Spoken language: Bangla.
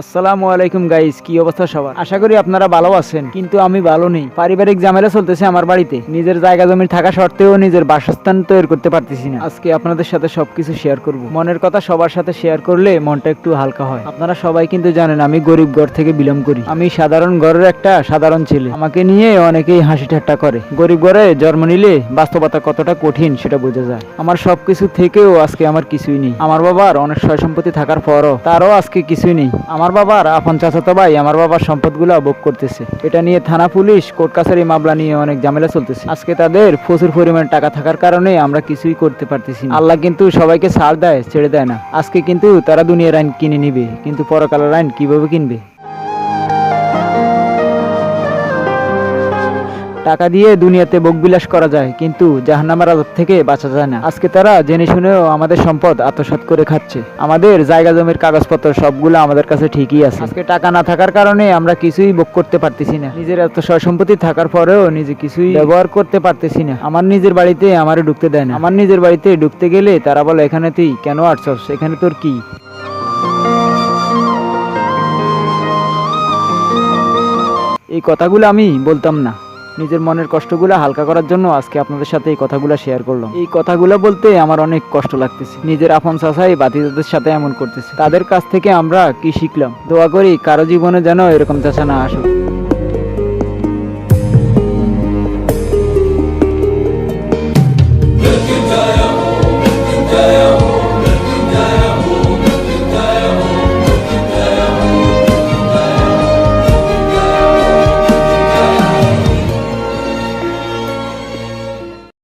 আসসালামু আলাইকুম গাইস কি অবস্থা সবার? আশা করি আপনারা ভালো আছেন, কিন্তু আমি ভালো নেই। পারিবারিক ঝামেলা চলতেছে আমার বাড়িতে। নিজের জায়গা জমি থাকা সত্ত্বেও নিজের বাসস্থান তৈরি করতে পারতেছি না। আজকে আপনাদের সাথে সবকিছু শেয়ার করব। মনের কথা সবার সাথে শেয়ার করলে মনটা একটু হালকা হয়। আপনারা সবাই কিন্তু জানেন, আমি গরিব ঘর থেকে বিলং করি। আমি সাধারণ ঘরের একটা সাধারণ ছেলে। আমাকে নিয়ে অনেকেই হাসি ঠাট্টা করে। গরিব ঘরে জন্ম নিলে বাস্তবতা কতটা কঠিন সেটা বোঝা যায়। আমার সবকিছু থেকেও আজকে আমার কিছুই নেই। আমার বাবার অনেক সয় সম্পত্তি থাকার পরও তারও আজকে কিছুই নেই। আমার বাবার আপন চাচাতো ভাই আমার বাবার সম্পদগুলো ভোগ করতেছে। এটা নিয়ে থানা পুলিশ, কোর্ট কাছারি মামলা নিয়ে অনেক ঝামেলা চলতেছে। আজকে তাদের প্রচুর পরিমাণ টাকা থাকার কারণে আমরা কিছুই করতে পারতেছি আল্লাহ কিন্তু সবাইকে ছাড় দেয়, ছেড়ে দেয় না। আজকে কিন্তু তারা দুনিয়ার আইন কিনে নিবে, কিন্তু পরকালের আইন কীভাবে কিনবে? টাকা দিয়ে দুনিয়াতে বিলাস করা যায়, কিন্তু জাহান্নামের আদব থেকে বাঁচা যায় না। আজকে তারা জেনে শুনেও আমাদের সম্পদ আত্মসাৎ করে খাচ্ছে। আমাদের জায়গা জমির কাগজপত্র সবগুলো আমাদের কাছে ঠিকই আছে। আজকে টাকা না থাকার কারণে আমরা কিছুই ভোগ করতে পারতেছি না। নিজের এত সম্পত্তি থাকার পরেও নিজে কিছুই ব্যবহার করতে পারতেছি না। আমার নিজের বাড়িতে আমারে ঢুকতে দেয় না। আমার নিজের বাড়িতে ঢুকতে গেলে তারা বলে এখানে তুই কেন আসছস? এখানে তোর কি? এই কথাগুলো আমি বলতাম না। নিজের মনের কষ্টগুলো হালকা করার জন্য আজকে আপনাদের সাথে এই কথাগুলো শেয়ার করলাম। এই কথাগুলো বলতে আমার অনেক কষ্ট লাগতেছে। নিজের আপন চাষাই বাতিদাদের সাথে এমন করতেছে। তাদের কাছ থেকে আমরা কি শিখলাম? দোয়া করি কারও জীবনে যেন এরকম চাষা না আসুক।